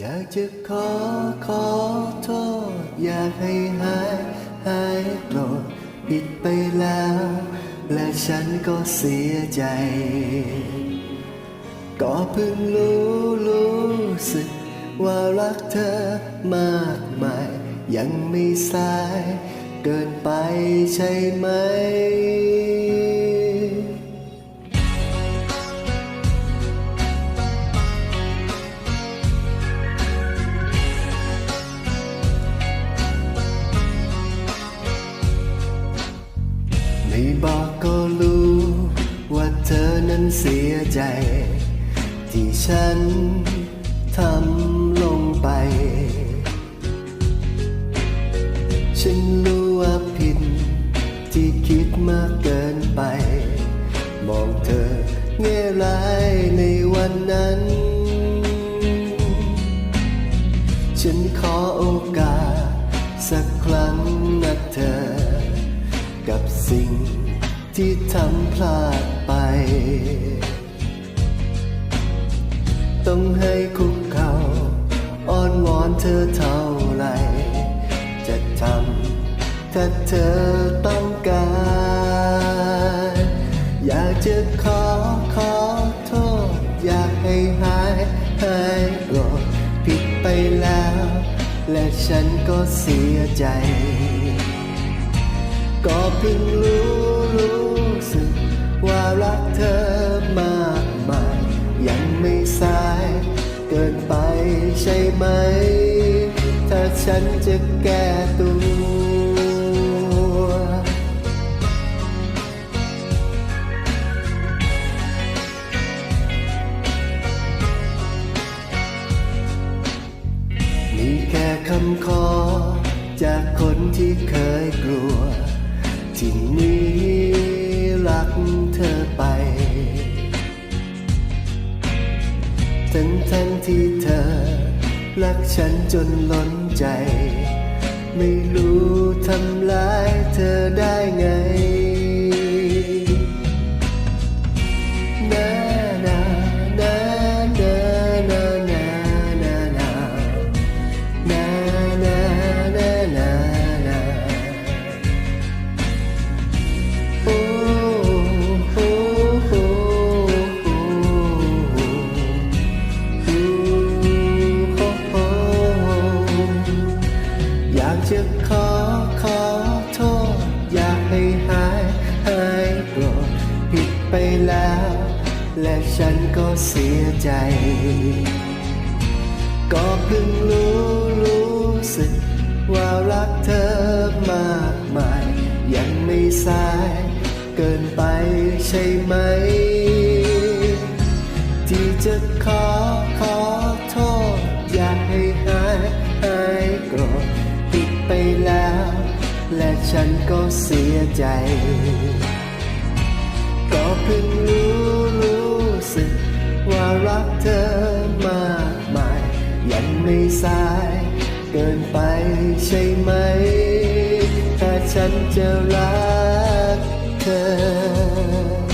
อยากจะขอขอโทษ อยากให้หายหายโกรธผิดไปแล้ว และฉันก็เสียใจ ก็เพิ่งรู้รู้สึก ว่ารักเธอมากมาย ยังไม่สาย เกินไปใช่ไหม บอกก็รู้ ว่าเธอนั้นเสียใจ ที่ฉันทำลงไป ฉันรู้ว่าผิดที่คิดมากเกินไป มองเธอแง่ร้ายในวันนั้น ฉันขอโอกาสสักครั้งนะเธอ กับสิ่ง ที่ทำพลาดไป ต้องให้คุกเข่าอ้อนวอนเธอเท่าไร จะทำถ้าเธอต้องการ อยากจะขอขอโทษ อยากให้หายหายโกรธผิดไปแล้ว และฉันก็เสียใจ ก็เพิ่งรู้รู้ เธอมากมายยังไม่สายเกินไปใช่ไหม ถ้าฉันจะแก้ตัวมีแค่คำขอ จากคนที่เคยกลัวที่นี้รักเธอไป ฉันจนล้นใจ ไม่รู้ทำร้ายเธอได้ไง จะขอขอโทษ อยากให้หายหายโกรธผิดไปแล้ว และฉันก็เสียใจ ก็เพิ่งรู้รู้สึก ว่ารักเธอมากมาย ยังไม่สาย เกินไปใช่ไหม ที่จะขอขอ และฉันก็เสียใจ ก็เพิ่งรู้รู้สึก ว่ารักเธอมากมาย ยังไม่สายเกินไปใช่ไหมถ้าฉันจะรักเธอ